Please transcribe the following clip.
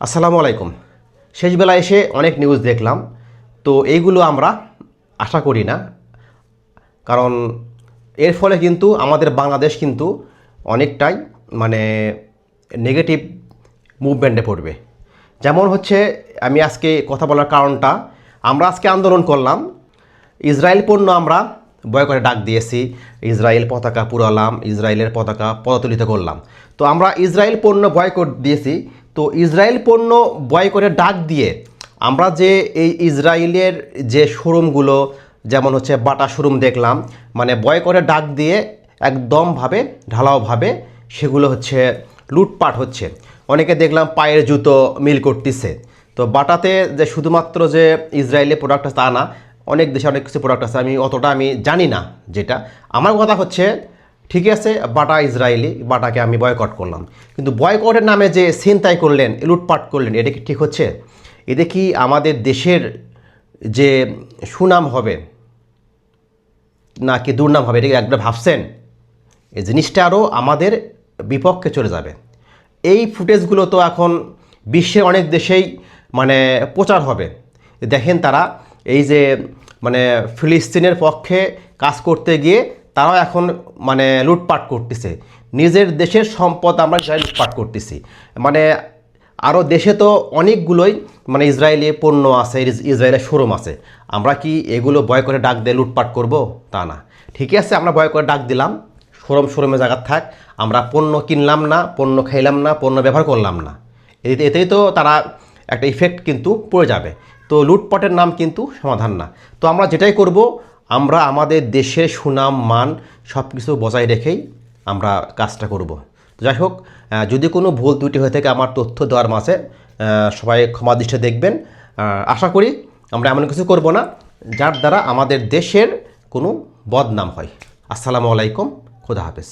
আসসালামু আলাইকুম। শেষবেলা এসে অনেক নিউজ দেখলাম। তো এইগুলো আমরা আশা করি না। কারণ এর ফলে কিন্তু আমাদের বাংলাদেশ কিন্তু অনেকটাই মানে নেগেটিভ মুভমেন্টে পড়বে। যেমন হচ্ছে আমি আজকে কথা বলার কারণটা, আমরা আজকে আন্দোলন করলাম। ইসরায়েল পণ্য আমরা বয়কটে ডাক দিয়েছি। ইসরায়েল পতাকা পুরালাম, ইসরায়েলের পতাকা পদতুলিত করলাম। তো আমরা ইসরায়েল পণ্য বয়কট দিয়েছি। তো ইসরায়েল পণ্য বয়কটে ডাক দিয়ে আমরা যে এই ইসরায়েলের যে শোরুমগুলো, যেমন হচ্ছে বাটা শোরুম দেখলাম মানে বয়কটে ডাক দিয়ে একদমভাবে, ঢালাওভাবে সেগুলো হচ্ছে লুটপাট হচ্ছে। অনেকে দেখলাম পায়ের জুতো মিল করতেছে। তো বাটাতে যে শুধুমাত্র যে ইসরায়েলের প্রোডাক্ট আছে তা না, অনেক দেশে অনেক কিছু প্রোডাক্ট আছে, আমি অতটা আমি জানি না যেটা। আমার কথা হচ্ছে ঠিক আছে, বাটা ইসরায়েলি, বাটাকে আমি বয়কট করলাম। কিন্তু বয়কটের নামে যে ছিনতাই করলেন, লুটপাট করলেন, এটা কি ঠিক হচ্ছে? এতে কি আমাদের দেশের যে সুনাম হবে, নাকি দুর্নাম হবে, এটা একবার ভাবছেন? এই জিনিসটা আরও আমাদের বিপক্ষে চলে যাবে। এই ফুটেজগুলো তো এখন বিশ্বের অনেক দেশেই মানে প্রচার হবে। দেখেন তারা এই যে মানে ফিলিস্তিনের পক্ষে কাজ করতে গিয়ে তারাও এখন মানে লুটপাট করতেছে। নিজের দেশের সম্পদ আমরা ইসরায়েল লুটপাট করতেছি। মানে আরও দেশে তো অনেকগুলোই মানে ইসরায়েলি পণ্য আছে, ইস- ইসরায়েলের শোরুম আছে। আমরা কি এগুলো বয় করে ডাক দিয়ে লুটপাট করব? তা না। ঠিকই আছে, আমরা বয় করে ডাক দিলাম। শোরুম শোরুমে জায়গা থাক। আমরা পণ্য কিনলাম না, পণ্য খাইলাম না, পণ্য ব্যবহার করলাম না। এতে এতেই তো তারা একটা ইফেক্ট কিন্তু পড়ে যাবে। তো লুটপাটের নাম কিন্তু সমাধান না। তো আমরা যেটাই করব আমরা আমাদের দেশের সুনাম, মান সব কিছু বজায় রেখেই আমরা কাজটা করব। যাই হোক যদি কোনো ভুল ত্রুটি হয়ে থাকে, আমার তথ্য দেওয়ার মাঝে সবাই ক্ষমা দৃষ্টি দেখবেন। আশা করি আমরা এমন কিছু করব না, যার দ্বারা আমাদের দেশের কোনো বদনাম হয়। আসসালামু আলাইকুম, খোদা হাফেজ।